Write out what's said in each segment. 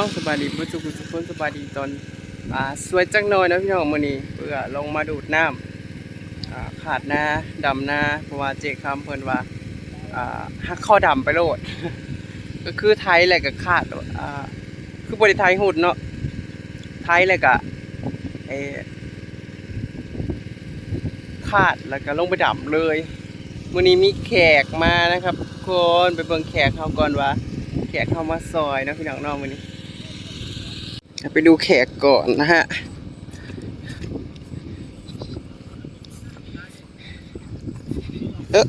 องสบายดีเพื่อนสุขสุขคนสบายดีตอนอ่าสวยจังหน่อยนะพี่น้องมื้อนี้เพื่อลงมาดูดน้ำอ่าขาดนาดำนาเพราะว่าเจคำเพิ่นว่าอ่าหักข้อดำไปโลด ก็คือไทยแหละก็ขาดอ่าคือบ่ได้ไทยหุดเนาะไทยแหละก็เอขาดแล้วก็ลงไปดำเลยมื้อนี้มีแขกมานะครับทุกคนไปเบิ่งแขกเขาก่อนว่าแขกเข้ามาซอยนะพี่น้องน้องวันนี้ ไปดูแขกก่อนนะฮะ เออ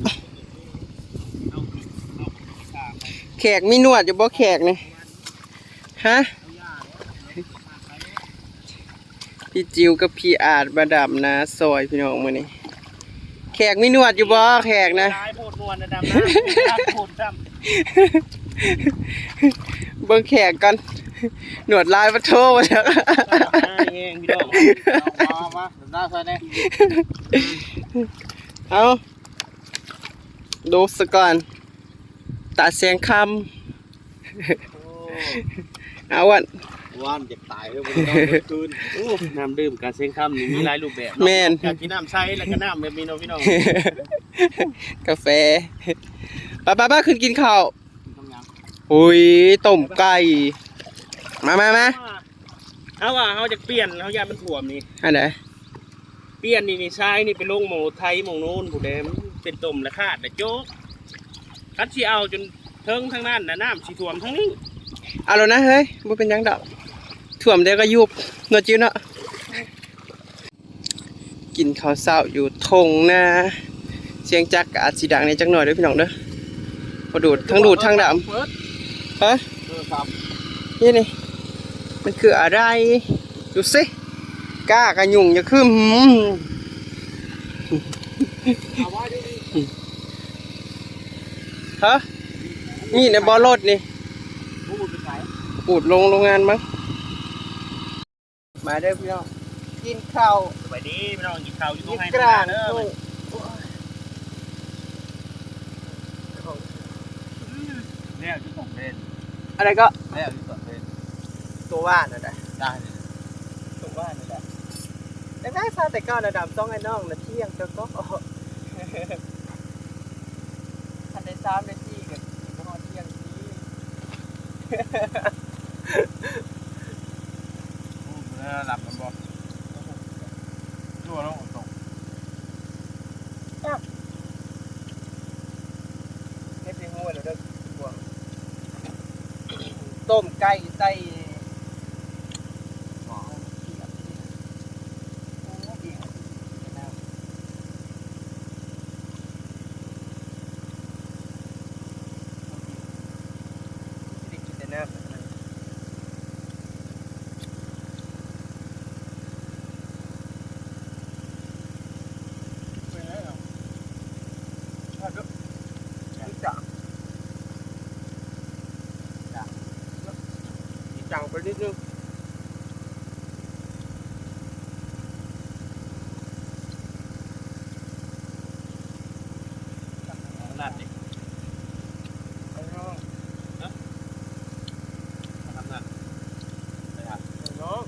แขกมีหนวดอยู่บ่แขกนี่ฮะ พี่จิวกับพี่อาจมาดับนะซอยพี่น้องมื้อนี้แขกมีหนวดอยู่บ่แขกนะร้ายโพดนวลนะดำนะโพดดเบิ่งแขกกัน หนวดลายปะโทมาแล้วำเองพี่น้องมามาหน้าใส่เนี่ยเอาดูสก่อนตาเสียงคำเอาวันว่านจะตายเลยวันนี้คืนน้ำดื่มการเซ็งคำนี่มีหลายรูปแบบแม่นอยากกินน้ำใช้แล้วก็น้ำแบบนี้เนาะพี่น้องกาแฟป้าป้าป้าขึ้นกินข้าวทำยังอุ้ยต้มไก่ มามามาเอาว่าเขาจะเปลี่ยนเขาอยากมันถ่วมนี่อันไหนเปลี่ยนนี่นี่ใช้นี่ไปลงหมองไทยหมองโน้นผู้ใดมันเป็นต้มและคาดและโจ๊กคัดชีเอาจนเทิงทั้งนั้นนะน้ำชีถ่วมทั้งนี้เอาแล้วนะเฮ้ยบ่เป็นหยังดอกถ่วมเดี๋ยวก็ยุบเนวจิ้วเนาะกินข้าวเช้าอยู่ทงนะเสียงจักรก็อาจสิดังในจักหน่อยเด้วยพี่น้องเด้อพอดูดทั้งดูดทั้งดำเปิดฮะเออครับนี่นี่ มันคืออะไรดูสิกล้ากระยุงอย่าขึ้นหืมเอาไว้ดิฮะนี่ในบอลรถนี่พูดเป็นไงปูดลงโรงงานมั้งมาเด้อพี่น้องกินข้าวสบายดีพี่น้องกินข้าวอยู่ตรกิงนไห้กลางเด้อโอ้ยเนี่ยที่สองเป็นอะไรก็เนี่ยที่สองเป็น ตัวว่านนะได้ได้ตรงบ้านนี่แหละแต่ได้ซาแต่ก้าวระดับต้องไอ้น้องนะเที่ยงก็ก็อันในซ้ำในที่กันพอเที่ยงที่แล้วหลับกันบ่ชั่วแล้วตกให้พี่หัวเราเด้อพวงต้มไก่ใส่หม้อเขียบโอ้ดีนะ สิได้กินแต่น้ำแบบนั้น เป็นไงอะ จังจังไปนิดนึง หนัดดิ ไอ้น้อง ทำหนัดไปหา ไอ้น้อง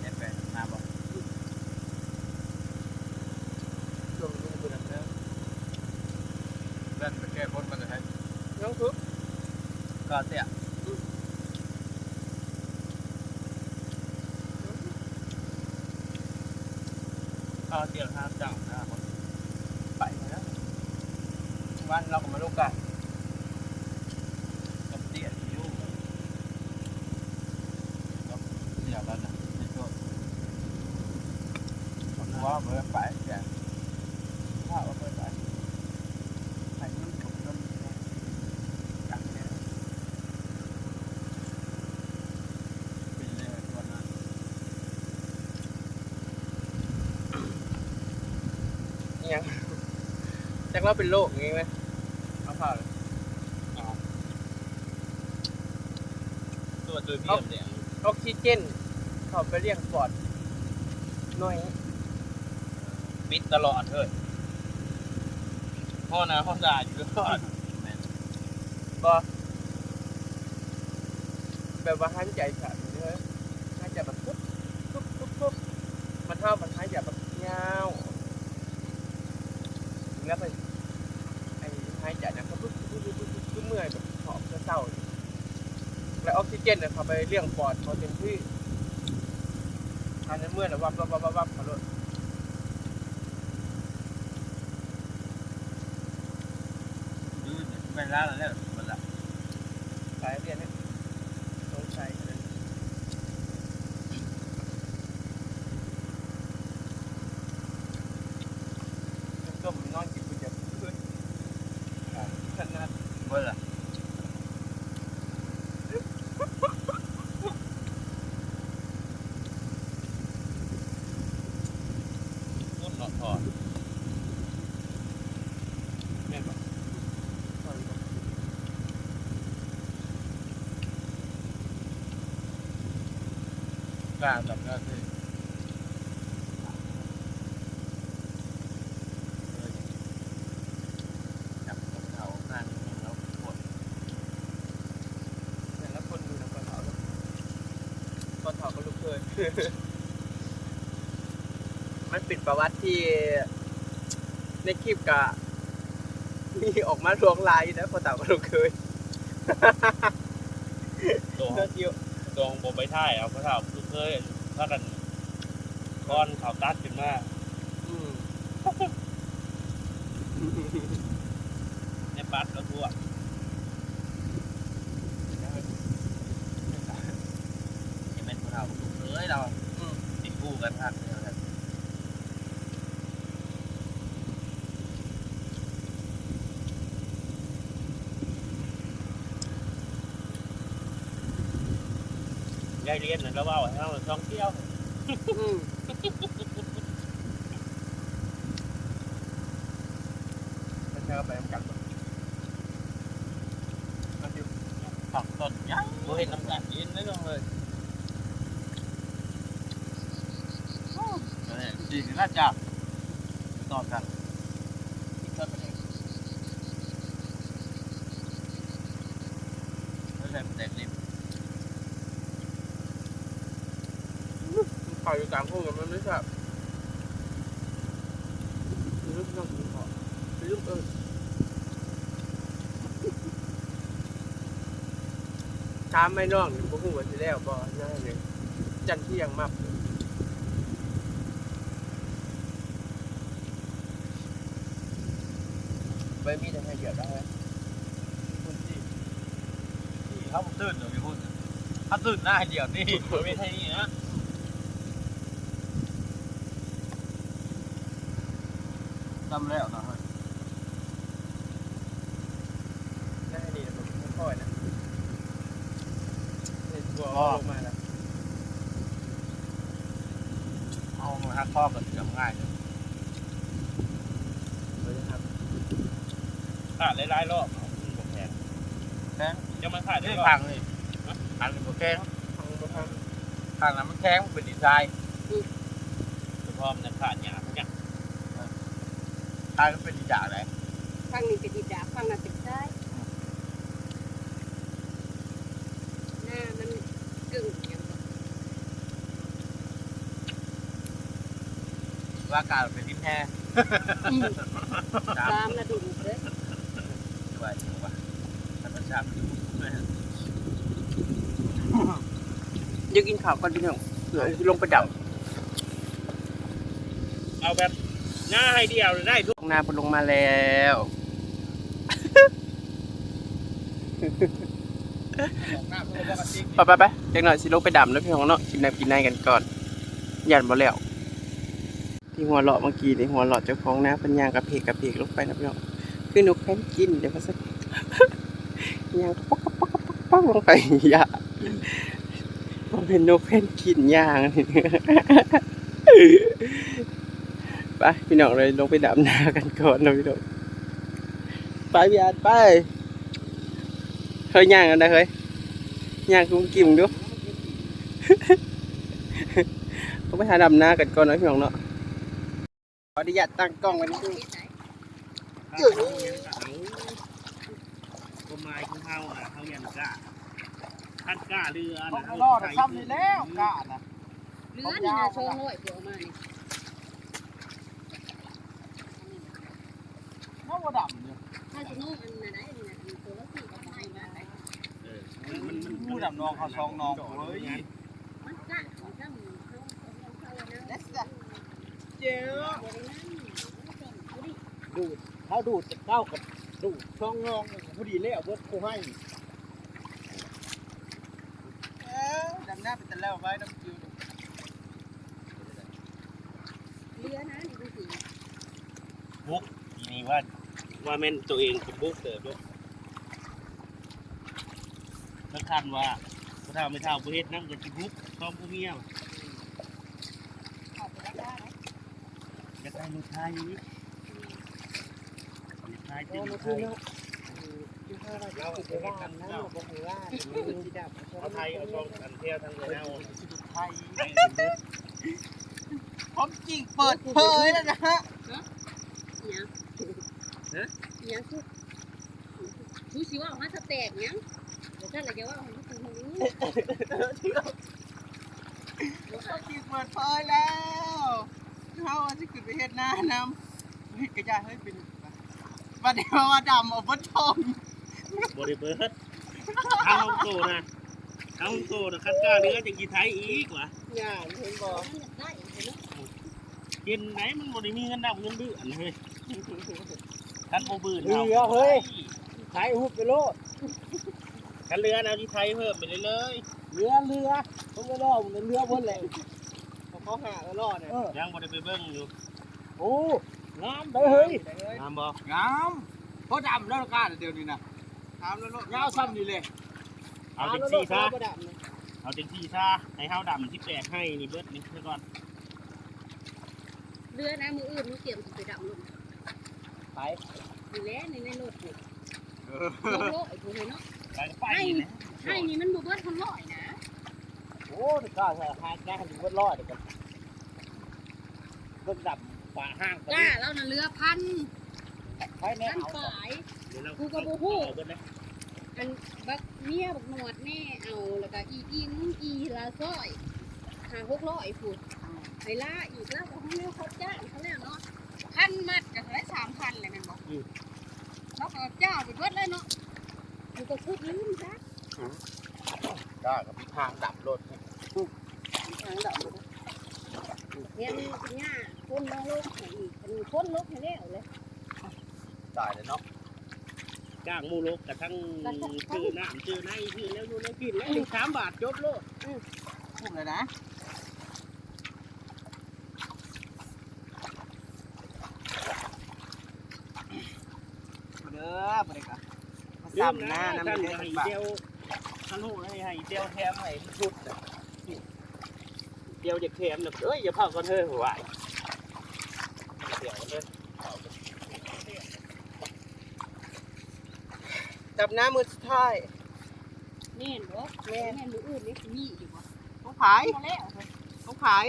เน็ตไปหน้าบ่ ช่วงนี้เป็นแบบนั้น เล่นไปแก้พ้นมันจะให้ น้องคือ ก็เสียก็เสียห้าจังนะครับไปแล้ววันเราก็มาลูกกัน กับเสียอยู่กับเสียกันนะไม่โทษผมว่าเบอร์ไปแกถ้าเอาเบอร์ไปไปนู่นผมก็จังเนี่ยเป็นเลยวันนั้น ยังจากเราเป็นโรคอย่างงี้ไหมเอาผ้าเลยเอาตัวตัวเบี้ยมเนี่ยออกซิเจนเขาไปเรียกปอดหน่อยปิดตลอดเฮ้ยพ่อนะพ่อด่าอยู่ตลอดก็แบบว่าหันใจขาดเลยหันใจแบบปุ๊บปุ๊บปุ๊บปุ๊บมันเท่ามันหันใจแบบยาว แล้วไปไอ้หายใจนะก็ปุ๊บปุ๊บปุ๊บปุ๊บปุ๊บเมื่อยแบบหอบเศร้าแล้วออกซิเจนเนี่ยเขาไปเลี้ยงปอดเขาเต็มที่อันเมื่อยนะวับวับวับวับวับเขาเลยดูเป็นร้านอะไรเนี่ยมันละสายเรียนเนี่ยต้องใช้กันเลยต้มนอนกินก๋วยเตี๋ยวเพื่อนขนาด มันละต้นหนอทอด แม่นบ่ตอนบ่ กล้าจับได้สิจับกับเขานั่งแล้วปวดแต่ละคนดูนะปลาเผาแล้วปลาเผาก็ลุกเคยมันเป็นประวัติที่ในคลิปกะมีออกมาลวงลายอยู่นะปลาเต่าก็ลุกเคยตัวเนื้อเกี่ยว ตัวของผมไปท่ายเอาพระเท่าลูกเคยถ้ากันก้อนขาวตัดขึ้นมาอืมในปัดแล้วทั่ว จะเป็นคนเราลูกเอ้ยเราติดคู่กันทักเนี่ยครับ ยายเรียนน่ะแล้วว่าให้เราท่องเที่ยวอืมมันจะเอาไปทำกันบ่มันอยู่ผักต้นยังบ่เห็นน้ำกันยินไม่ลงเลยเนี่ยดีถึงน่าจับต่อกันก็เป็นไม่ใช่เป็นเด็กริม เข่าอยู่กลางพวกกันมันไม่ใช่ลืมต้องกินขอลืมเออถามไม่น้องนี่บ่ฮู้ว่าสิแล้วบ่น่าเลยจันเที่ยงมับไปมีแต่ให้เหยียบได้ไหมคุณที่ที่เขาตื่นเดี๋ยวพี่พูดถ้าตื่นหน้าเดียวนี่ไม่ใช่นี่นะ จำแล้วนะเฮ้ยน่าให้ดีนะผมไม่ค่อยนะนี่ตัวลงมาแล้วเอามาหักข้อกันจำง่ายเลยสวัสดีครับขาดหลายๆรอบเอาขึ้นบกแพงแข้งจะมาขาดได้นี่รอพับงเลยพังเป็นแข้งฟังบ่ฟัง พังแล้วมันแข้งมันเป็นดีไซน์คือพร้อมนะขาดหยาบ เนี่ยพังก็เป็นดีจ่าเลยฟังนี่เป็นอีดาฟังนั่นเป็นซ้ายหน้ามันกึ่งอย่างบ่ว่าการเป็นทิ้มแท้อืมตามระดุมเด้อด้วยถูกป่ะธรรมชาติมันอยู่ด้วยเดี๋ยวกินข้าวก่อนพี่น้องเดี๋ยวลงไปดับ เอาแบบหน้าให้เดียวได้ทุก นาพนลงมาแล้วหน้าเพื่อนปกติไปไปไปเด็กหน่อยสิลงไปดำแล้วพี่น้องเนาะกินน้ำกินในกันก่อนยันบ่แล้ว ที่หัวเราะเมื่อกี้ในหัวเราะเจ้าของน้าเป็นยางกระเพกกระเพกลงไปนะพี่น้องคือนกแพนกินเดี๋ยวมันสักยางป๊อกป๊อกป๊อกป๊อกป๊อกลงไปอย่ามันเป็นนกแพนกินยางนี่ ไปพี่น้องเลยลงไปดำนากันก่อนนะพี่น้องไปพี่อาร์ตไปเฮ้ยย่างกันนะเฮ้ยย่างกุ้งกิ่มดูเขาไปหาดำนากันก่อนนะพี่น้องเนาะขออนุญาตตั้งกล้องไว้นิดนึงที่ไหนผมความหมายของเขาอะเขายันกล้าท่านกล้าเรือต้อนะงรอดซ้ำนี่แล้วกะนะเหลือนี่นะโชว์ห้อยเดี๋ยวเอามานี่ น้ำ ว่าดำเนี่ยถ้าจะนุ่งอันไหนตัวละสี่ก็ไม่มาไหนมันมันผู้ดำนองเขาซองนองเฮ้ยมันกะมันกะมันเขาเขาเขาเขานะเจ้าดูดเขาดูดเข้ากับดูดช่องนองพอดีเลยเอาเบิร์ดกูให้ดำหน้าเป็นแต่แล้วไว้น้ำจิ้ว เหลือนะนี่ดูสิ ทีนี้ว่า ว่าแม่นตัวเองเป็นบุกเติบด้วยสำคัญว่าพระเท่าไม่เท่าประเทศนั่งกับจิบุกพร้อมผู้เมียเอาไปแล้วได้นะจะได้ลูกชายนี้ลูกชายเป็นลูกชายเอาไทยเอาช่องอันเที่ยวทางเลยเอาไทยผมจริงเปิดเผยแล้วนะฮะอีหยัง อีหยังคือคือสิว่าออกมาสแตกหยังเดี๋ยวท่านอะไรจะว่าของผู้คนนี้ผมจริงเปิดเผยแล้วเขาจะขึ้นไปเฮ็ดหน้านำเฮ็ดกระจายเฮ้ยเป็นวันเดียวว่าดำเอาบนทองบริเบิร์ดทางฮ่องโกนะทางฮ่องโกนะคันกล้าเรือจะกี่ไทยอีกวะงานเห็นบอกมันอยากได้เห็นไหมกินไหนมันบริมีเงินดับเงินเดือนเฮ้ย คันโบบืนเรือเฮ้ยขายหุบไปโลดคันเรือเอาที่ไทยเพิ่มไปเลยเลยเรือเรือต้องไปล่อมันเรือพ้นแหละเขาหาแล้วล่อเนี่ยยังบริไปเบิ้งอยู่โอ้งามได้เฮ้ยงามบ่งามเพราะดำแล้วกันเดี๋ยวนี้นะงามแล้วงามซ้ำนี่เลยเอาเต็มที่ซะเอาเต็มที่ซะให้เฮาดำที่แปลกให้นี่เบิดนี่เพื่อก่อนเรือนะมืออื่นมือเกี่ยมสิไปดำลง ไปอยู่แล้วในในรถนี่ลงโลกไอ้พวกนี้เนาะไปก็ไปนี่แหละให้นี่มันบ่เบิดทั้งร้อยนะโอ้นี่ก็ใส่หางแก้ถึงวัดรอดเดี๋ยวกันเพิ่งดำป่าห้างกันจ้าแล้วน่ะเรือพันใช้แน่พันเอาฝายเดี๋ยวเรากูก็บ่ฮู้เอาเบิดเลยอันบักเมียบักหนวดแน่เอาแล้วก็อีอิงอีละซอยหาหกร้อยพูดไปล่าอีกแล้วก็ให้เขาจ้างเขาแล้วเนาะ พันมัดก็เท่าไหร่สามพันเลยแม่นบอกแล้วก็เจ้าไปเบิดเลยเนาะกูก็พูดลืมซะได้กับทางดับรถทางดอกเนี่ยมันเป็นหญ้าคนมาลกให้อีกเป็นคนลกให้แล้วเลยได้เลยเนาะจ้างหมูลกกับทั้งชื่อน้ำชื่อในชื่อแล้วอยู่แล้วกินแล้วหนึ่งสามบาทจบโลดพุ่งเลยนะ เด้อบริการมาซ้ำหน้าน้ำท่านเด็ดให้บาทเดียวท่านหูให้ให้เดียวแถมให้ชุดน่ะเดียวจะแถมน่ะเอ้ยอย่าเผากันเถอะหัวายเดี๋ยวเล่นจับหน้ามือสุดท้ายแม่นบ่แม่นมืออื่นนี่สิมีอยู่บ่ต้องขายมาแล้วต้องขาย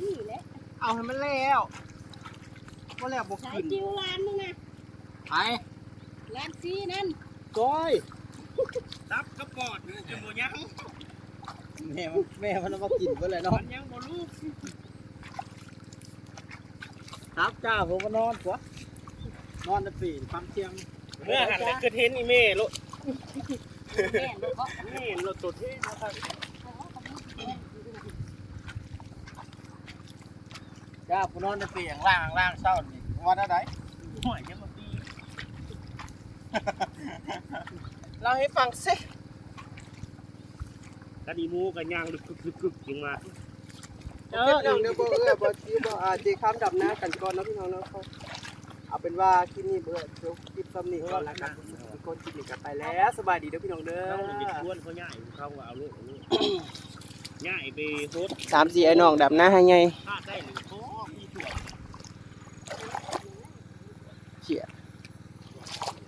นี่แหละเอาให้มันแล้วว่แล้วบอกสายกินจิวร้านนึงนะไป ร้านซีนั่นก้อยตับกระปอดนี่จะโมยังแม่มันแม่มันเอามากินไปเลยเนาะมันยังโมลูกครับจ้าผมมานอนกว่านอนในปีนความเทียมเมื่อหันไปกระเทนอีเม่รถแม่นบ่เพราะเม่รถตัวเท่นะครับจ้าผมนอนในปีอย่างล่างล่างเศร้านี่วันอะไรห่วยจะมาตี เราให้ฟังสิกระดีมูกันยางลึกกึกลึกกึกจึงมาเออเดี๋ยวเดี๋ยวบ่เอื้อบ่จีบ่อ่าจีข้ามดับหน้ากันก่อนเนาะพี่น้องเนาะเขาเอาเป็นว่าคลิปนี้เบื่อจบคลิปซ้ำนี้ก่อนละกันทุกคนคลิปนี้กลับไปแล้วสบายดีเด้อพี่น้องเด้เขาเลยไปอชวนเขาง่ายเขาเอาลูกเอาลูกง่ายไปโพสสามสี่ไอ้น้องดับหน้าให้ไง พลาดได้หรือโอ้มีส่วน เขี่ย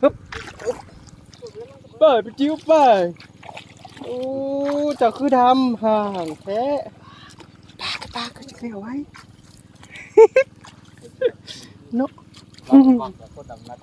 ฮึบ เปิดไปจิ้วไปโอ้จะคือทำห่างแท้ปากปากก็จะเอาไว้เนาก็ฟังกับคนดำนัด